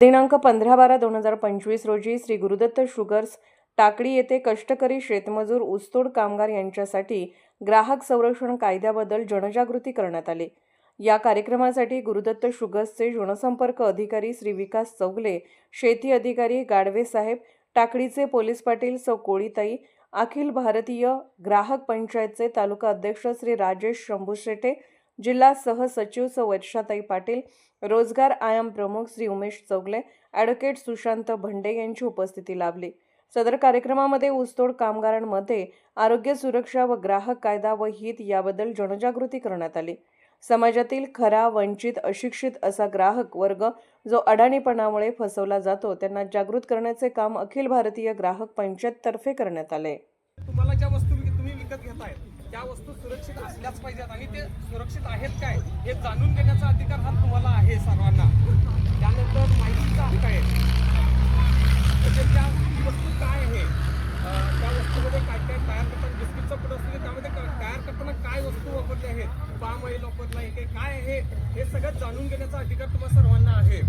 दिनांक पंधरा बारा दोन हजार पंचवीस रोजी श्री गुरुदत्त शुगर्स टाकळी येथे कष्टकरी शेतमजूर ऊसतोड कामगार यांच्यासाठी ग्राहक संरक्षण कायद्याबद्दल जनजागृती करण्यात आली. या कार्यक्रमासाठी गुरुदत्त शुगर्सचे जनसंपर्क अधिकारी श्री विकास चौगले शेती अधिकारी गाडवे साहेब टाकडीचे पोलीस पाटील सौ कोळीताई अखिल भारतीय ग्राहक पंचायतचे तालुका अध्यक्ष श्री राजेश शंभू शेटे जिल्हा सहसचिव सौ वर्षाताई पाटील रोजगार आयाम प्रमुख श्री उमेश चौगले ॲडव्होकेट सुशांत भंडे यांची उपस्थिती लाभली. सदर कार्यक्रमामध्ये ऊसतोड कामगारांमध्ये आरोग्य सुरक्षा व ग्राहक कायदा व हित याबद्दल जनजागृती करण्यात आली. समाजातील खरा वंचित अशिक्षित असा ग्राहक वर्ग जो अडाणीपणामुळे फसवला जातो त्यांना जागृत करण्याचे काम अखिल भारतीय ग्राहक पंचायततर्फे करण्यात आले. तुम्हाला ज्या वस्तू तुम्ही विकत घेताय त्या वस्तू सुरक्षित असल्याच पाहिजेत आणि ते सुरक्षित आहेत काय हे जाणून घेण्याचा अधिकार हा तुम्हाला आहे सर्वांना. त्यानंतर माहितीचा हक्क आहे? म्हणजे त्या वस्तू काय आहे? त्या वस्तूमध्ये काय काय तयार करताना बिस्किटचं पुढं असतो? त्यामध्ये क- तयार करताना काय वस्तू वापरल्या आहेत? पाम ऑइल वापरलं आहे काय आहे? हे सगळं जाणून घेण्याचा अधिकार तुम्हाला सर्वांना आहे.